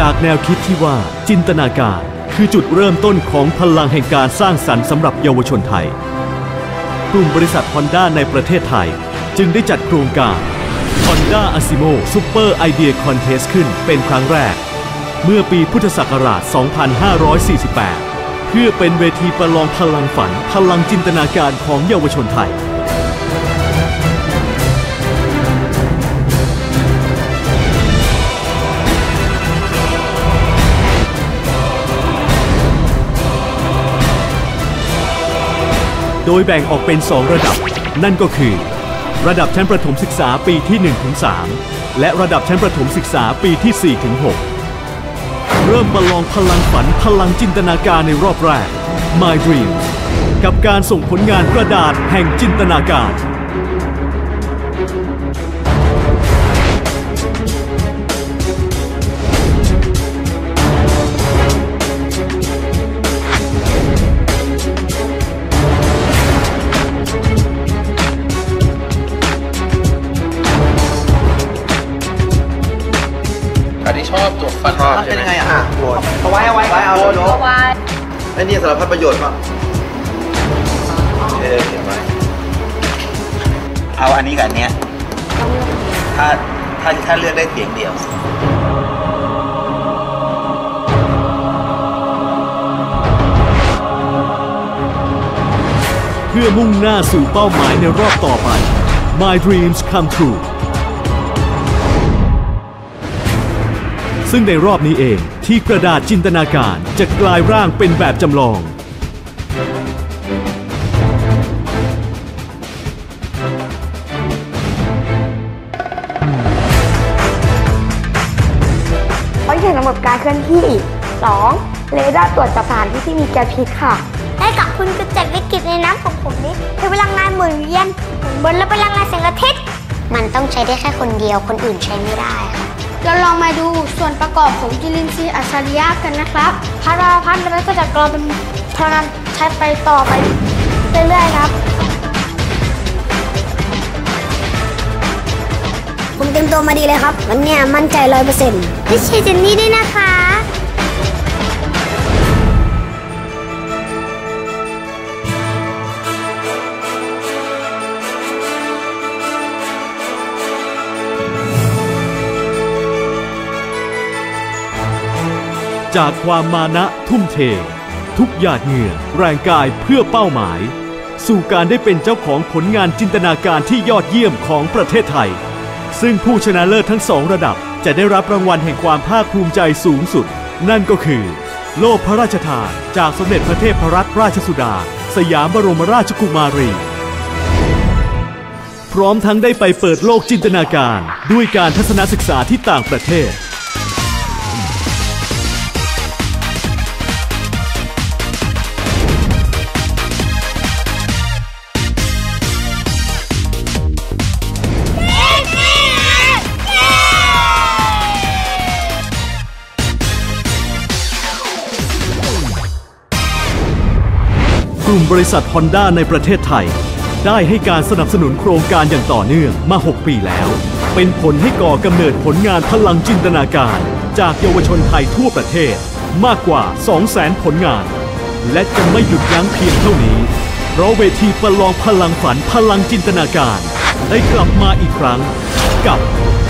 จากแนวคิดที่ว่าจินตนาการคือจุดเริ่มต้นของพลังแห่งการสร้างสรรค์สำหรับเยาวชนไทย กลุ่มบริษัทฮอนด้าในประเทศไทย จึงได้จัดโครงการ Honda Asimo Super Idea Contest ขึ้นเป็นครั้งแรก เมื่อปีพุทธศักราช 2548 เพื่อเป็นเวทีประลองพลังฝันพลังจินตนาการของเยาวชนไทย โดยแบ่งออกเป็น 2 ระดับ นั่นก็คือ ระดับชั้นประถมศึกษาปีที่ 1-3 และระดับชั้นประถมศึกษาปีที่ 4-6 เริ่มประลองพลังฝันพลังจินตนาการในรอบแรก My Dreams กับการส่งผลงานกระดาษแห่งจินตนาการ อันนี้ชอบตัวฟันชอบมันใช่เป็นไหมยังไงอะอะโหวตเอาไว้เอาไว้ไว้เอาโยนโยนไอ้นี่สารพัดประโยชน์ป่ะเออเขียนไว้เอาอันนี้กับอันเนี้ยถ้าถ้าถ้าเลือกได้เสียงเดียว เพื่อมุ่งหน้าสู่เป้าหมายในรอบต่อไป My Dreams Come True ซึ่งในรอบนี้เองที่กระดาษจินตนาการจะกลายร่างเป็นแบบจำลอง เพราะอย่างระบบการเคลื่อนที่ 2. เรดาร์ตรวจจับสถานที่ที่มีแก๊สพิษค่ะ ได้กับคุณกระจัดวิกฤตในน้ำของผมนี้ใช้พลังงานหมุนเวียนหมุนบนและพลังงานแสงอาทิตย์ มันต้องใช้ได้แค่คนเดียวคนอื่นใช้ไม่ได้ค่ะ เราลองมาดูส่วนประกอบของจุลินทรีย์อัจฉริยะกันนะครับพาราพันธ์มันก็จะกลายเป็นพลังงานใช้ไปต่อไปเรื่อยๆครับ ผมเตรียมตัวมาดีเลยครับ วันเนี้ยมั่นใจร้อยเปอร์เซ็นต์ไม่ใช่เจนนี่ด้วยนะคะ จากความมานะทุ่มเท ทุกหยาดเหงื่อแรงกายเพื่อเป้าหมาย สู่การได้เป็นเจ้าของผลงานจินตนาการที่ยอดเยี่ยมของประเทศไทย ซึ่งผู้ชนะเลิศทั้งสองระดับจะได้รับรางวัลแห่งความภาคภูมิใจสูงสุด นั่นก็คือ โล่พระราชทานจากสมเด็จพระเทพรัตนราชสุดา สยามบรมราชกุมารี พร้อมทั้งได้ไปเปิดโลกจินตนาการ ด้วยการทัศนศึกษาที่ต่างประเทศ กลุ่มบริษัทฮอนด้าในประเทศไทย ได้ให้การสนับสนุนโครงการอย่างต่อเนื่องมา 6 ปีแล้ว เป็นผลให้ก่อกำเนิดผลงานพลังจินตนาการ จากเยาวชนไทยทั่วประเทศมากกว่า 200,000 ผลงาน และจะไม่หยุดยั้งเพียงเท่านี้ เพราะเวทีประลองพลังฝันพลังจินตนาการ ได้กลับมาอีกครั้ง กับ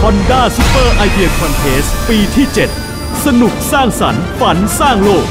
Honda Super Idea Contest ปีที่ 7 สนุกสร้างสรรค์ฝันสร้างโลก